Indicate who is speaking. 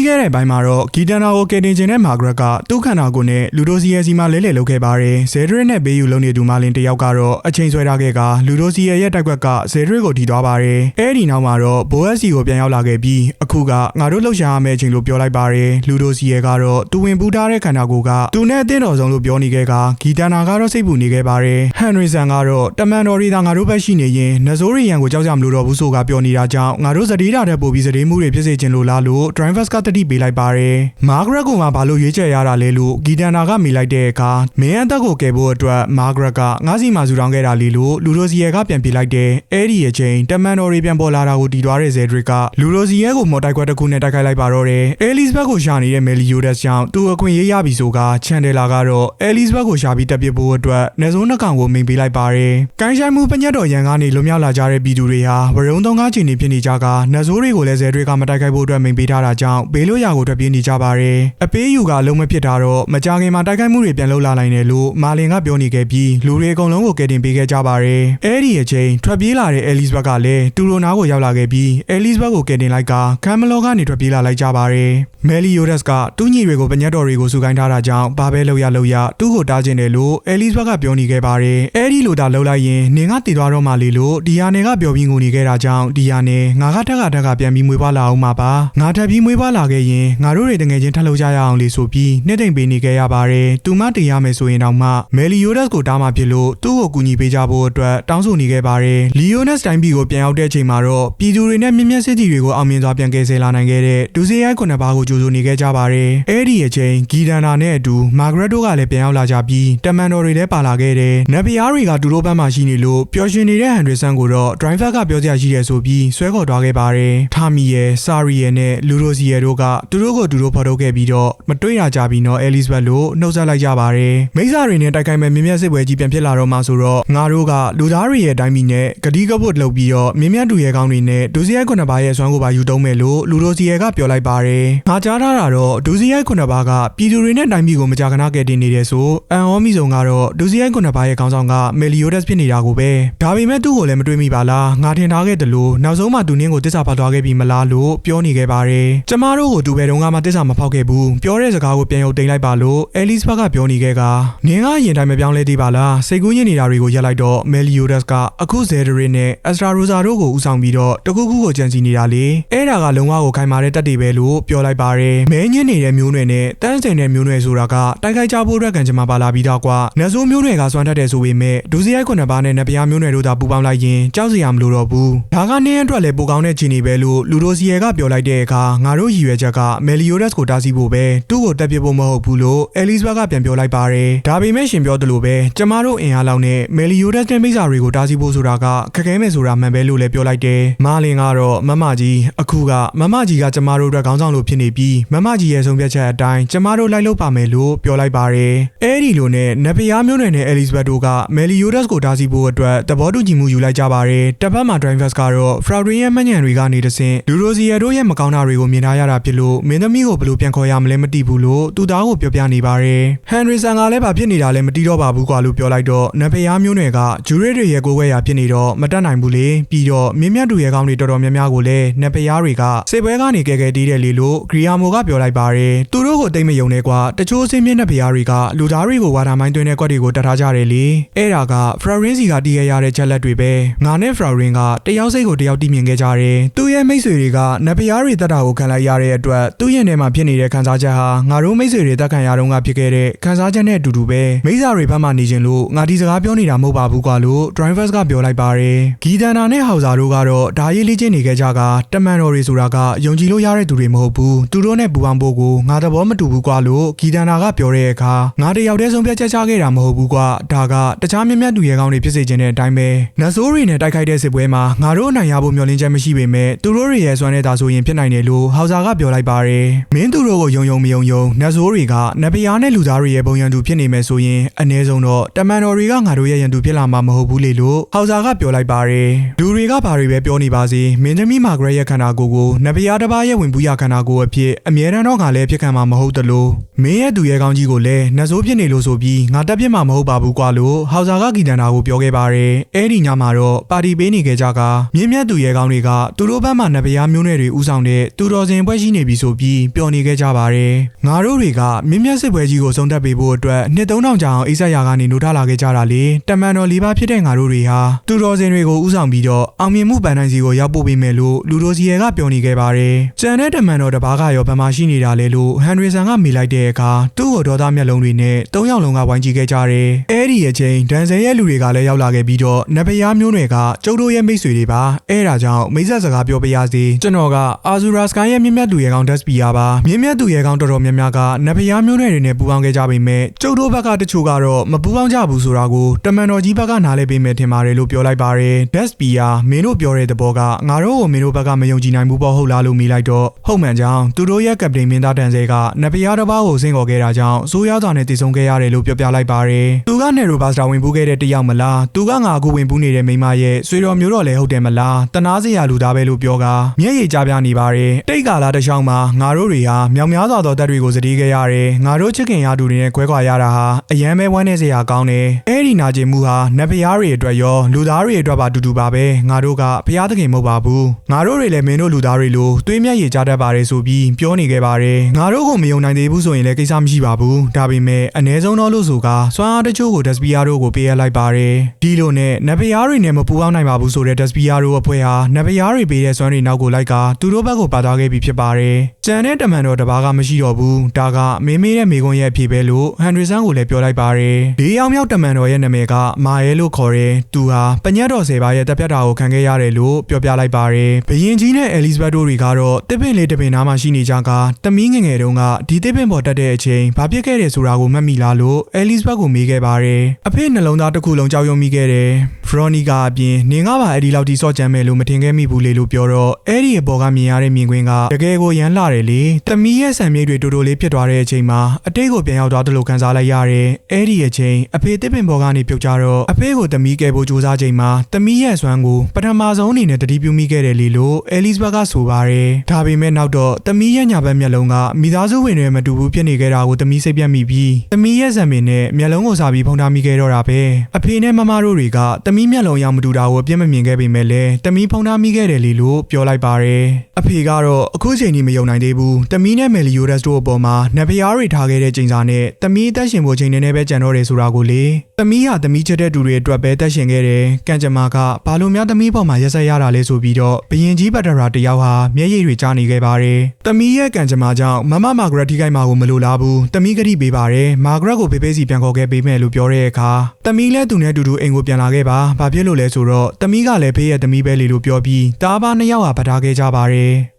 Speaker 1: ပြီးခဲ့တဲ့ဘိုင်းမှာတော့ဂီတန်နာကိုကယ်တင်ခြင်းနဲ့မာဂရက်ကသူ့ခန္ဓာကိုယ်နဲ့လူဒိုစီရဲ့စီမှာလဲလှယ်လုပ်ခဲ့ပါတယ်ဇယ်ဒရစ်နဲ့ဘေးယူလုံးနေသူမာလင်တယောက်ကတော့အချိန်ဆွဲထားခဲ့ကလူဒိုစီရဲ့တက်ကွက်ကဇယ်ဒရစ်ကိုထီသွားပါတယ်အဲ့ဒီနောက်မှာတော့ဘိုအက်စီကိုပြန်ရောက်လာခဲ့ပြီးအခုကငါတို့လှုပ်ရှားရမယ့်အချိန်လို့ပြောလိုက်ပါတယ်လူဒိုစီရဲ့ကတော့သူဝင်ပူးထားတဲ့ခန္ဓာကိုယ်ကသူနဲ့အသင်းတော်ဆုံးလို့ပြောနေခဲ့ကဂီတန်နာကတော့စိတ်ပူနေခဲ့ပါတယ်ဟန်နရီဆန်ကတော့တမန်တော်ရီသာငါတို့ဘက်ရှိနေရင်နဇိုးရီယန်ကိုကြောက်ကြမလို့တော့ဘူးဆိုကပြောနေတာကြောင့်ငါတို့စတေးတာတဲ့ပို့ပြီးစတေးမှုတွေဖြစ်စေချင်လို့လားလို့ drivers ကတတိပေးလိုက်ပါတယ်မာဂရက်ကိုမှဘာလို့ရွေးချယ်ရတာလဲလို့ဂီတန်နာကမိလိုက်တဲ့အခါမင်းအသက်ကိုကယ်ဖို့အတွက်မာဂရက်ကငါးစီမှာဇူတောင်းခဲ့တာလေလို့လူရိုစီယဲကပြန်ပြေးလိုက်တဲ့အဲ့ဒီအချိန်တမန်တော်ရီပြန်ပေါ်လာတာကိုတီသွားတဲ့ဇယ်ဒရစ်ကလူရိုစီယဲကိုမော်တိုက်ခွက်တစ်ခုနဲ့တိုက်ခိုက်လိုက်ပါတော့တယ်အဲလီဇဘက်ကိုရှာနေတဲ့မယ်လီယိုဒက်ကြောင့်သူအခွင့်ရေးရပြီဆိုကချန်တယ်လာကတော့အဲလီဇဘက်ကိုရှာပြီးတက်ပစ်ဖို့အတွက်နေစုံနှကောင်ကိုမိန်ပေးလိုက်ပါတယ်။ကိုင်းဆိုင်မှုပညတ်တော်ရန်ကနေလွန်မြောက်လာကြတဲ့ပြည်သူတွေဟာဝရုံသုံးကားချီနေဖြစ်နေကြကနေဆိုးတွေကိုလည်းဇယ်တွေကမတိုက်ခိုက်ဖို့အတွက်မိန်ပေးထားတာကြောင့်ဘေးလို့ရာကိုထွက်ပြေးနေကြပါတယ်။အပေးယူကလုံးမဖြစ်တာတော့မကြခင်မှာတိုက်ခိုက်မှုတွေပြန်လုပ်လာနိုင်တယ်လို့မာလင်ကပြောနေခဲ့ပြီးလူတွေအကုန်လုံးကိုကယ်တင်ပေးခဲ့ကြပါတယ်။အဲ့ဒီအချိန်ထွက်ပြေးလာတဲ့အဲလီဇဘက်ကလည်းတူရိုနာကိုရောက်လာခဲ့ပြီးအဲလီဇဘက်ကိုကယ်တင်လိုက်ကကမ်မလောကနေထွက်ပြေးလာလိုက်ကြပါတယ်။မယ်လီယိုဒက်စ်ကတူးညီတွေကိုပညတ်တော်တွေကိုစုကိုင်းထားတာကြောင့်ဘာပဲလုပ်ရလုပ်ရသူ့ကိုတားကျင်တယ်လို့အဲလီဇဘက်ကပြောနေခဲ့ပါတယ်။အဲ့ဒီလိုသာလှုပ်လိုက်ရင်နေကတည်သွားတော့မှလေလို့ဒီယာနယ်ကပြောပြီးငိုနေခဲ့တာကြောင့်ဒီယာနယ်ငါကထက်ကထက်ကပြန်ပြီးမွေးဖွားလာအောင်မှာပါ။ငါထပ်ပြီးမွေးဖွားလာခဲ့ရင်ငါတို့တွေတငယ်ချင်းထပ်လုပ်ကြရအောင်လေဆိုပြီးနှစ်တိမ်ပေးနေခဲ့ရပါတယ်။သူမတည်ရမယ်ဆိုရင်တော့မှမယ်လီယိုဒက်စ်ကိုတားမှဖြစ်လို့သူ့ကိုကူညီပေးကြဖို့အတွက်တောင်းဆိုနေခဲ့ပါတယ်။လီယိုနက်စ်တိုင်းပြည်ကိုပြန်ရောက်တဲ့အချိန်မှာတော့ပြည်သူတွေနဲ့မြင့်မြတ်စစ်တီတွေကိုအောင်မြင်စွာပြန်ကယ်ဆယ်လာနိုင်ခဲ့တဲ့ဒူစီရိုက်ခုနှစ်ပါးကိုကြိုးစိုးနေခဲ့ကြပါတယ်။အဲ့ဒီအချိန်ဂီဒန်နာနဲ့အတူမာဂရက်တို့ကလည်းပြန်ရောက်လာကြပြီးတမန်တော်တွေလည်းပါလာခဲ့တယ်။နဗီယားတွေကသူတို့ဘက်မှာရှိနေလို့ပျော်ရွှင်နေတဲ့ဟန်ဒရစ်ဆန်ကိုတော့ဒရိုင်ဖာကပြောစရာရှိတယ်ဆိုပြီးဆွဲခေါ်သွားခဲ့ပါတယ်။ထာမီရဲ့စာရီရဲ့နဲ့လူရိုစီရဲ့တို့ကသူတို့ကိုသူတို့ဖော်ထုတ်ခဲ့ပြီးတော့မတွေ့ရကြပြီးတော့အဲလစ်ဘက်လို့နှုတ်ဆက်လိုက်ကြပါတယ်။မိစ္ဆာတွေနဲ့တိုက်ခိုက်မဲ့မြင့်မြတ်စစ်ပွဲကြီးပြန်ဖြစ်လာတော့မှဆိုတော့ငါတို့ကလူသားတွေရဲ့တိုင်းပြည်နဲ့ဂတိကပုတ်လုပ်ပြီးတော့မြင့်မြတ်တူရဲ့ကောင်းတွေနဲ့ဒူစီရိုက်ခုနှစ်ပါးရဲ့ဆွမ်းကိုပါယူတုံးမယ်လို့လူရိုစီရဲ့ကပြောလိုက်ပါတယ်။ငါကြားထားတာတော့ဒူစီရိုက်ခုနှစ်ပါးကပြည်သူတွေနဲ့တိုင်းပြည်ကိုမကြာခဏကယ်တင်နေတယ်ဆိုအန်အောမီဆောင်ကတော့ဒူစီရိုက်ခုနှစ်ပါးရဲ့ခေါင်းဆောင်ကမယ်လီယိုဒက်စ်ဖြစ်နေတာကိုပဲဒါပေမဲ့သူ့ကိုလည်းမတွေးမိပါလားငါထင်ထားခဲ့တယ်လို့နောက်ဆုံးမှသူနင်းကိုတစ္ဆာဖောက်သွားခဲ့ပြီမလားလို့ပြောနေခဲ့ပါတယ်ကျမတို့ကိုသူဘယ်တော့မှတစ္ဆာမဖောက်ခဲ့ဘူးပြောတဲ့စကားကိုပြန်ရုပ်တင်လိုက်ပါလို့အဲလစ်ဘတ်ကပြောနေခဲ့ကနင်းကရင်တိုင်းမပြောင်းလဲသေးပါလားစိတ်ကူးညစ်နေတာတွေကိုရက်လိုက်တော့မယ်လီယိုဒက်စ်ကအခုဇယ်ဒရီနဲ့အက်စထရာရိုဇာတို့ကိုဦးဆောင်ပြီးတော့တခုခုကိုကြံစီနေတာလေအဲ့ဒါကလုံးဝကိုခိုင်မာတဲ့တက်တွေပဲလို့ပြောလိုက်ပါတယ်မဲညစ်နေတဲ့မျိုးနွယ်နဲ့တန်းစင်တဲ့မျိုးနွယ်ဆိုတာကတိုက်ခိုက်ကြဖို့အတွက်ကံကြမ္မာပါလာပြီးတော့ကွာနတ်ဆိုးမျိုးနွယ်ကစွမ်းတတ်တယ်ဆိုပေမဲ့ဒူစီရိုက်ခုနှစ်ပါးနဲ့နပြားမျိုးနွယ်တို့သာပူပေါင်းလိုက်ရင်ကြောက်စရာမလိုတော့ဘူးဒါကနင်းအတွက်လည်းပိုကောင်းတဲ့ခြေနေပဲလို့လူဒိုစီယဲကပြောလိုက်တဲ့အခါငါတို့ရည်ရွယ်ချက်ကမယ်လီယိုဒက်စ်ကိုတားဆီးဖို့ပဲသူ့ကိုတက်ပြစ်ဖို့မဟုတ်ဘူးလို့အဲလစ်ဘတ်ကပြန်ပြောလိုက်ပါတယ်ဒါပေမဲ့ရှင်ပြောသလိုပဲကျမတို့အင်အားလောက်နဲ့မယ်လီယိုဒက်စ်နဲ့မိစ္ဆာတွေကိုတားဆီးဖို့ဆိုတာကခက်ခဲမယ်ဆိုတာမှန်ပဲလို့လည်းပြောလိုက်တယ်မာလင်ကတော့မမကြီးအခုကမမကြီးကကျမတို့အတွက်ခေါင်းဆောင်လို့ဖြစ်နေပြီးမမကြီးရဲ့ဆုံးဖြတ်ချက်အတိုင်းကျမတို့လိုက်လုပ်ပါမယ်လို့ပြောလိုက်ပါတယ်အဲဒီလိုနဲ့နဗီယာမျိုးနွယ်နဲ့အဲလစ်ဘတ်တို့ကမယ်လီယိုဒက်စ်ကိုတားဆီးဖို့အတွက်သဘောတူညီမှုယူလိုက်ကြပါတယ်တစ်ပတ်မှာ drivers ကတော့ Fraudry ရဲ့မှညံတွေကနေတဆင့်လူရိုစီယာတို့ရဲ့မကောင်းတာတွေကိုမြင်ထားရတာဖြစ်လို့မင်းသမီးကိုဘယ်လိုပြန်ခေါ်ရမလဲမသိဘူးလို့သူသားကိုပြောပြနေပါတယ်ဟန်နရီဆန်ကလည်းဗာဖြစ်နေတာလည်းမတိတော့ပါဘူးကွာလို့ပြောလိုက်တော့နဗီယာမျိုးနွယ်ကဂျူရီတွေရဲ့ကိုယ်ဝဲရာဖြစ်နေတော့မတက်နိုင်ဘူးလေပြီးတော့မြင်းမြတ်တူရဲ့ကောင်းတွေတော်တော်များများကိုလည်းနဗီယာတွေကစေပွဲကနေကဲကဲတီးတယ်လေလို့ဂရီယာမိုကပြောလိုက်ပါတယ်သူတို့ကိုတိတ်မယုံနဲ့ကွာတချို့အစင်းမြင့်နဗီယာတွေကလူသားတွေကိုဝါဒမိုင်းသွင်းတဲ့ကွက်တွေကိုတတ်ထားကြတယ်လေအဲ့ဒါကဖရာရင်းစီကတီးရရတဲ့ချက်လက်တွေပဲငါနဲ့ဖရာရင်းကတယောက်စိတ်ကိုတယောက်တီးမြင်ခဲ့ကြတယ်သူ့ရဲ့မိတ်ဆွေတွေကနဗီယာတွေတက်တာကိုခံလိုက်ရတဲ့အတွက်သူ့ရဲ့ထဲမှာဖြစ်နေတဲ့ခံစားချက်ဟာငါတို့မိတ်ဆွေတွေတက်ခံရတော့ကဖြစ်ခဲ့တဲ့ခံစားချက်နဲ့အတူတူပဲမိစ္ဆာတွေဘက်မှနေခြင်းလို့ငါဒီစကားပြောနေတာမဟုတ်ပါဘူးကွာလို့ drivers ကပြောလိုက်ပါတယ်ဂီတန်နာနဲ့ဟောက်ဇာတို့ကတော့ဓာရေးလေးချင်းနေခဲ့ကြကတမန်တော်တွေဆိုတာကယုံကြည်လို့ရတဲ့သူတွေမဟုတ်ဘူးသူတို့နဲ့ပူပေါင်းဖို့ကိုငါသဘောမတူဘူးကွာလို့ဂီတန်နာကပြောတဲ့အခါငါတယောက်တည်းဆုံးဖြတ်ချက်ချခဲ့တာမဟုတ်ဘူးကွာဒါကတခြားမြတ်မြတ်သူရဲကောင်းတွေဖြစ်စေခြင်းတဲ့အတိုင်းပဲနတ်ဆိုးတွေနဲ့တိုက်ခိုက်တဲ့စစ်ပွဲမှာငါတို့အနိုင်ရဖို့မျှော်လင့်ချက်မရှိပေမဲ့သူတို့တွေရဲ့စွမ်းနေတာဆိုရင်ဖြစ်နိုင်တယ်လို့ဟောက်ဇာကပြောလိုက်ပါတယ်မင်းသူတို့ကိုယုံယုံမယုံယုံနတ်ဆိုးတွေကနဗီယာနဲ့လူသားတွေရဲ့ပုံရံသူဖြစ်နေမယ်ဆိုရင်အ ਨੇ ဆုံးတော့တမန်တော်တွေကငါတို့ရဲ့ရန်သူဖြစ်လာမှာမဟုတ်ဘူးလေလို့ဟောက်ဇာကပြောလိုက်ပါတယ်လူတွေကဘာတွေပဲပြောနေပါစေမင်းသမီးမာဂရက်ရဲ့ခန္ဓာကိုယ်ကိုနဗီယာတစ်ပါးရဲ့ဝင်ပူးရခန္ဓာကိုယ်အဖြစ်အမြဲတမ်းတော့ငါလည်းဖြစ်ခံမှာမဟုတ်တလို့မင်းရဲ့သူရဲ့ကောင်းကြီးကိုလည်းနတ်ဆိုးဖြစ်နေလို့ဆိုပြီးငါတက်ပြစ်မှာမဟုတ်ပါဘူးကွာလို့ဟောက်ဇာကဂီတန်တာကိုပြောခဲ့ပါတယ်အဲ့ဒီညမှာတော့ပါတီပေးနေခဲ့ကြကမြင်းမြတ်သူရဲ့ကောင်းတွေကသူတို့ဘက်မှနဗီယာမျိုးနွယ်တွေဥဆောင်တဲ့သူတော်စင်ပွဲရှိနေပြီဆိုပြီးပျော်နေခဲ့ကြပါတယ်ငါတို့တွေကမြင့်မြတ်စစ်ပွဲကြီးကိုဆုံးသက်ပေးဖို့အတွက်နှစ်3000ကြာအောင်အိဆက်ရာကနေနိုးထလာခဲ့ကြတာလေတမန်တော်လေးပါဖြစ်တဲ့ငါတို့တွေဟာသူတော်စင်တွေကိုဥဆောင်ပြီးတော့အောင်မြင်မှုပန်းတိုင်းစီကိုရောက်ပို့ပေးမယ်လို့လူတို့စီရဲကပြောနေခဲ့ပါတယ်ကျန်တဲ့တမန်တော်တစ်ပါးကရောဗမာရှိနေတာလေလို့ဟန်ရီဆန်ကမေးလိုက်တဲ့အခါသူ့ကိုဒေါသမျက်လုံးတွေနဲ့၃ယောက်လုံးကဝိုင်းကြည့်ခဲ့ကြတယ်အဲ့ဒီအချိန်ဒန်ဆယ်ရဲ့လူတွေကလည်းရောက်လာခဲ့ပြီးတော့နဗယားမျိုးနွယ်ကကျုပ်တို့ရဲ့မိတ်ဆွေတွေပါအဲ့ဒါကြောင့်မိတ်ဆက်စကားပြောပြရစီကျွန်တော်ကအာဇူရာစကိုင်းရဲ့မြင့်မြတ်သူရဲကောင်ဒက်စပီယာပါမြင့်မြတ်သူရဲကောင်တော်တော်များများကနဗယားမျိုးနွယ်တွေနဲ့ပူးပေါင်းခဲ့ကြပေမဲ့ကျုပ်တို့ဘက်ကတချို့ကတော့မပူးပေါင်းကြဘူးဆိုတာကိုတမန်တော်ကြီးဘက်ကနားလဲပေးမယ်ထင်ပါတယ်လို့ပြောလိုက်ပါတယ်ဒက်စပီယာမင်းတို့ပြောတဲ့သဘောကငါတို့ကိုမင်းတို့ဘက်ကမယုံကြည်နိုင်ဘူးပေါ့ဟုတ်လားလို့မိလိုက်တော့ဟုတ်မှန်ကြောင်းသူတို့ရဲ့ကပတိန်မင်းသားတန်ဆဲကနဗယားတစ်ပါးကိုဆင့်ခေါ်ခဲ့တာကြောင့်စိုးရစွာနဲ့တည်ဆုံခဲ့ရတယ်လို့ပြောပြလိုက်ပါတယ်သူကနေရိုဘာစတာဝင်ပူးခဲ့တဲ့တယောက်မလားသူကငါအခုဝင်ပူးနေတဲ့မိန်းမရဲ့ဆွေတော်မျိုးတော်လည်းဟုတ်တယ်မလားတနာစရာလူသားပဲလို့ပြောကမျက်ရည်ကျပြနေပါတယ်တိတ်ကာလာတစ်ချောင်းမှာငါတို့တွေဟာမြောင်များစွာသောတပ်တွေကိုစတီးခဲ့ရတယ်ငါတို့ချစ်ခင်ရသူတွေနဲ့ခွဲခွာရတာဟာအယမ်းပဲဝမ်းနေစရာကောင်းတယ်အဲ့ဒီနာကျင်မှုဟာနတ်ဖျားတွေအတွက်ရောလူသားတွေအတွက်ပါအတူတူပါပဲငါတို့ကဖျားသခင်မဟုတ်ပါဘူးငါတို့တွေလည်းမင်းတို့လူသားတွေလိုသွေးမျက်ရည်ကျတတ်ပါတယ်ဆိုပြီးပြောနေခဲ့ပါတယ်ငါတို့ကိုမယုံနိုင်သေးဘူးဆိုရင်လည်းကိစ္စမရှိပါဘူးဒါပေမဲ့အ ਨੇ ဆုံးတော့လို့ဆိုကစွမ်းအားတချို့ကိုဒက်စပီယာတို့ကိုပေးရလိုက်ပါတယ်ဒီလိုနဲ့နတ်ဖျားတွေနဲ့မပူအောင်နိုင်ပါဘူးဆိုတဲ့ဒက်စပီယာတို့အဖွဲ့ဟာနတ်ဖျားတွေပေးတဲ့စွမ်းတွေနောက်ကိုလိုက်ကသူတို့ဘက်ကိုပါသွားခဲ့ပြီဖြစ်ပါတယ်ကျန်တဲ့တမန်တော်တစ်ပါးကမရှိတော့ဘူးဒါကမင်းမေးတဲ့မိကွန်းရဲ့အဖြစ်ပဲလို့ဟန်ဒရီဆန်ကိုလည်းပြောလိုက်ပါတယ်ဒီအောင်မြောက်တမန်တော်ရဲ့နာမည်ကမာရဲလို့ခေါ်တယ်သူဟာပညတ်တော်ဆယ်ပါးရဲ့တပ်ဖြတ်တာကိုခံခဲ့ရတယ်လို့ပြောပြလိုက်ပါတယ်ဘယင်ကြီးနဲ့အဲလီဇဘက်တို့တွေကတော့တစ်ပင်လေးတစ်ပင်နားမှာရှိနေကြကတမီးငယ်ငယ်တုန်းကဒီတစ်ပင်ပေါ်တက်တဲ့အချိန်ဘာဖြစ်ခဲ့တယ်ဆိုတာကိုမှတ်မိလားလို့အဲလီဇဘက်ကိုမေးခဲ့ပါတယ်အဖေနှလုံးသားတစ်ခုလုံးကြောက်ရွံ့မိခဲ့တယ်ဖရိုနီကာအပြင်နေငါပါအဲ့ဒီလောက်ထိစော့ကြမ်းမယ်လို့မထင်ခဲ့မိဘူးလေလို့ပြောတော့အဲ့ဒီအပေါ်ကမြင်ရတဲ့မြင်ကွင်းကတကယ်ကိုရမ်းလာတယ်လေတမီးရဲ့ဆံမြိတ်တွေတူတူလေးဖြစ်သွားတဲ့အချိန်မှာအတိတ်ကိုပြန်ရောက်သွားတယ်လို့ခံစားလိုက်ရတယ်အဲ့ဒီအချိန်အဖေတစ်ပင်ပေါ်ကနေပြုတ်ကြတော့အဖေကိုတမီးကယ်ဖို့ကြိုးစားချိန်မှာတမီးရဲ့ဆွမ်းကိုပထမဆုံးအနေနဲ့တတိပြုမိခဲ့တယ်လေလို့အဲလီဇဘက်ကဆိုပါတယ်ဒါပေမဲ့နောက်တော့တမီးရဲ့ညာဘက်မျက်လုံးကမိသားစုဝင်တွေမတူဘူးဖြစ်နေခဲ့တာကိုတမီးစိတ်ပြတ်မိပြီးတမီးရဲ့ဇံပင်နဲ့မျက်လုံးကိုစာပြီးဖုံးထားမိခဲ့တော့တာပဲအဖေနဲ့မမတို့တွေကတမီးမျက်လုံးရောက်မတူတာကိုအပြစ်မမြင်ခဲ့ပေမဲ့လည်းတမီးဖုံးထားမိခဲ့တယ်လေလို့ပြောလိုက်ပါတယ်အဖေကတော့အခုချိန်ထိမယုံနိုင်သေးဘူးတမီးနဲ့မယ်လီယိုဒက်စ်တို့အပေါ်မှာနတ်ဖျားတွေထားခဲ့တဲ့ချိန်စာနဲ့တမီးအသက်ရှင်ဖို့ချိန်နဲ့ပဲကြံတော့တယ်ဆိုတာကိုလေတမီးဟာတမီးချက်တဲ့သူတွေအတွက်ပဲတက်ရှင်ခဲ့တယ်ကံကြမ္မာကဘာလို့များတမီးပေါ်မှာရက်ဆက်ရတာလဲဆိုပြီးတော့ဘယင်ကြီးဘတ်တရာတယောက်ဟာမျက်ရည်တွေကျနေခဲ့ပါတယ်တမီးရဲ့ကံကြမ္မာကြောင့်မမမာဂရက်ထိခိုက်မှာကိုမလိုလားဘူးတမီးကတိပေးပါတယ်မာဂရက်ကိုဖေးဖေးစီပြန်ခေါ်ခဲ့ပေးမယ်လို့ပြောတဲ့အခါတမီးလည်းသူနဲ့အတူတူအိမ်ကိုပြန်လာခဲ့ပါဘာဖြစ်လို့လဲဆိုတော့တမီးကလည်းဖေးရဲ့တမီးပဲလေလို့ပြောပြီးတားပါနှစ်ယောက်ဟာဗထားခဲ့ကြပါတယ်